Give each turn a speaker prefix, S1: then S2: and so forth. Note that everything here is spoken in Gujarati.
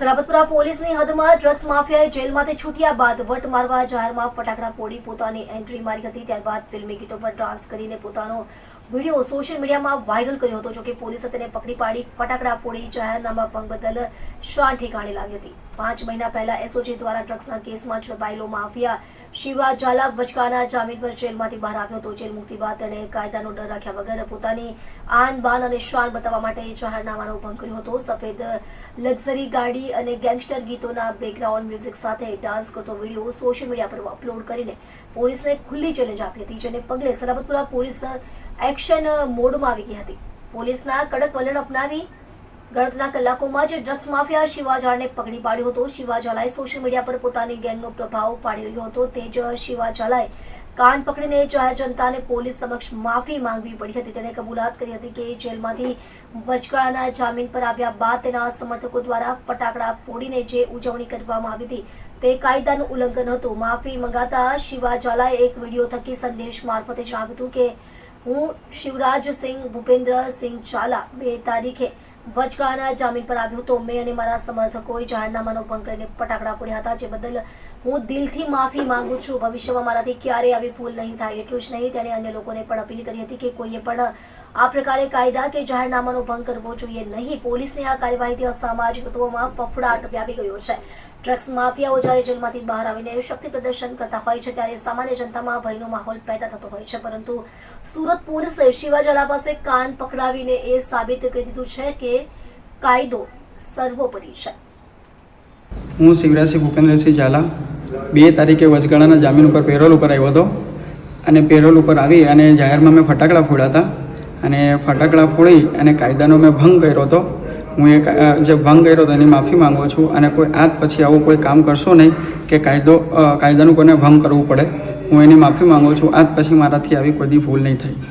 S1: સલાબતપુરા પોલીસની હદમાં ડ્રગ્સ માફિયાએ જેલમાંથી છૂટ્યા બાદ વટ મારવા જાહેરમાં ફટાકડા ફોડી પોતાની એન્ટ્રી મારી હતી. ત્યારબાદ ફિલ્મી ગીતો પર ડાન્સ કરીને પોતાનો વીડિયો સોશિયલ મીડિયામાં વાયરલ કર્યો હતો, જોકે પોલીસે તેને પકડી પાડી ફટાકડા ફોડી જાહેરનામા ભંગ બદલ શાન ઠેકાણે લાવી હતી. પાંચ મહિના પહેલા એસઓજી દ્વારા ડ્રગ્સના કેસમાં ઝડપાયેલો માફિયા શિવા ઝાલા વચકાના જામીન પર જેલમાંથી બહાર આવ્યો હતો. જેલ મુક્તિ બાદ તેણે કાયદાનો ડર રાખ્યા વગર પોતાની આન બાન અને શાન બતાવવા માટે જાહેરનામાનો ભંગ કર્યો હતો. સફેદ લક્ઝરી ગાડી અને ગેંગસ્ટર ગીતોના બેકગ્રાઉન્ડ મ્યુઝિક સાથે ડાન્સ કરતો વીડિયો સોશિયલ મીડિયા પર અપલોડ કરીને પોલીસને ખુલ્લી ચેલેન્જ આપી હતી, જેને પગલે સલાબતપુરા પોલીસ એક્શન મોડમાં આવી ગઈ હતી. પોલીસના કડક વલણ અપનાવી ગણતરીના કલાકોમાં જ ડ્રગ્સ માફિયા શિવાજાળને પકડી પાડ્યો હતો. શિવાજાલાએ સોશિયલ મીડિયા પર પોતાની ગેંગનો પ્રભાવ પાડી રહ્યો હતો. તે જ શિવાજાલાએ કાન પકડીને જાહેર જનતાને પોલીસ સમક્ષ માફી માંગવી પડી હતી. તેને કબૂલાત કરી હતી કે જેલમાંથી વચગાળાના જામીન પર આવ્યા બાદ તેના સમર્થકો દ્વારા ફટાકડા ફોડીને જે ઉજવણી કરવામાં આવી હતી તે કાયદાનું ઉલ્લંઘન હતું. માફી મંગાતા શિવાજાલાએ એક વીડિયો થકી સંદેશ મારફતે જણાવ્યું હતું કે, હું શિવરાજસિંહ ભૂપેન્દ્રસિંહ ઝાલા, બે તારીખે વચગાળાના જામીન પર આવ્યો તો મેં અને મારા સમર્થકોએ જાહેરનામાનો ભંગ કરીને ફટાકડા ફોડ્યા હતા, જે બદલ હું દિલથી માફી માંગુ છું. ભવિષ્યમાં મારાથી ક્યારેય આવી ભૂલ નહીં થાય. એટલું જ નહીં, તેણે અન્ય લોકોને પણ અપીલ કરી હતી કે કોઈએ પણ આ પ્રકારે કાયદા કે જાહેરનામાનો ભંગ કરવો જોઈએ નહીં. પોલીસની આ કાર્યવાહીથી અસામાજિક તત્વોમાં ફફડાટ વ્યાપી ગયો છે. ડ્રગ્સ માફિયાઓ જ્યારે જેલમાંથી બહાર આવીને શક્તિ પ્રદર્શન કરતા હોય છે, ત્યારે સામાન્ય જનતામાં ભયનો માહોલ પેદા થતો હોય છે. પરંતુ સુરત પોલીસે શિવાજલા પાસે કાન પકડાવીને એ સાબિત કરી દીધું છે કે કાયદો સર્વોપરી છે.
S2: હું શિવરાજસિંહ ભૂપેન્દ્રસિંહ ઝાલા. બે તારીખે વચગાળાના જામીન ઉપર પેરોલ ઉપર આવ્યો હતો. અને પેરોલ ઉપર આવી અને જાહેરમાં મેં ફટાકડા ફોડ્યા હતા અને ફટાકડા ફોડી અને કાયદાનો મેં ભંગ કર્યો હતો. હું એ જે ભંગ કર્યો હતો એની માફી માંગુ છું અને કોઈ આજ પછી આવું કોઈ કામ કરશો નહીં કે કાયદો કાયદાનું કોઈને ભંગ કરવું પડે, હું એની માફી માંગુ છું. આજ પછી મારાથી આવી કોઈ દી ભૂલ નહીં થાય.